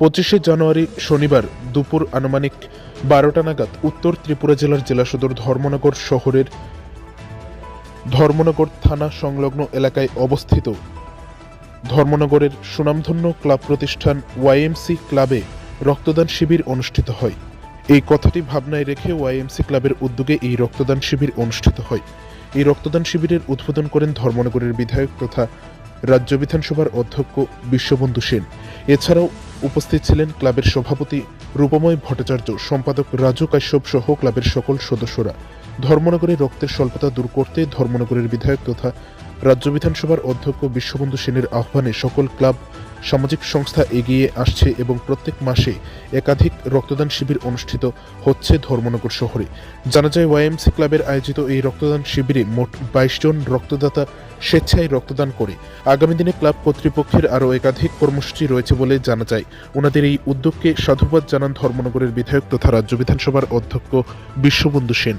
পঁচিশে জানুয়ারি শনিবার দুপুর আনুমানিক বারোটা নাগাদ উত্তর ত্রিপুরা জেলার জেলা সদর ধর্মনগর শহরের ধর্মনগর থানা সংলগ্ন এলাকায় অবস্থিত ধর্মনগরের সুনামধন্য ক্লাব প্রতিষ্ঠান ওয়াইএমসি ক্লাবে রক্তদান শিবির অনুষ্ঠিত হয়। এই কথাটি ভাবনায় রেখে ওয়াইএমসি ক্লাবের উদ্যোগে এই রক্তদান শিবির অনুষ্ঠিত হয়। এই রক্তদান শিবিরের উদ্বোধন করেন ধর্মনগরের বিধায়ক তথা রাজ্য বিধানসভার অধ্যক্ষ বিশ্ববন্ধু সেন। এছাড়াও উপস্থিত ছিলেন ক্লাবের সভাপতি রূপময় ভট্টাচার্য, সম্পাদক রাজু কাশ্যপ সহ ক্লাবের সকল সদস্যরা। ধর্মনগরে রক্তের স্বল্পতা দূর করতে ধর্মনগরের বিধায়ক তথা রাজ্য বিধানসভার অধ্যক্ষ বিশ্ববন্ধু সেনের আহ্বানে সকল ক্লাব, সামাজিক সংস্থা এগিয়ে আসছে এবং প্রত্যেক মাসে একাধিক রক্তদান শিবির অনুষ্ঠিত হচ্ছে ধর্মনগর শহরে। জানা যায়, ওয়াইএমসি ক্লাবের আয়োজিত এই রক্তদান শিবিরে মোট বাইশ জন রক্তদাতা স্বেচ্ছায় রক্তদান করে। আগামী দিনে ক্লাব কর্তৃপক্ষের আরও একাধিক কর্মসূচি রয়েছে বলে জানা যায়। ওনাদের এই উদ্যোগকে সাধুবাদ জানান ধর্মনগরের বিধায়ক তথা রাজ্য বিধানসভার অধ্যক্ষ বিশ্ববন্ধু সেন।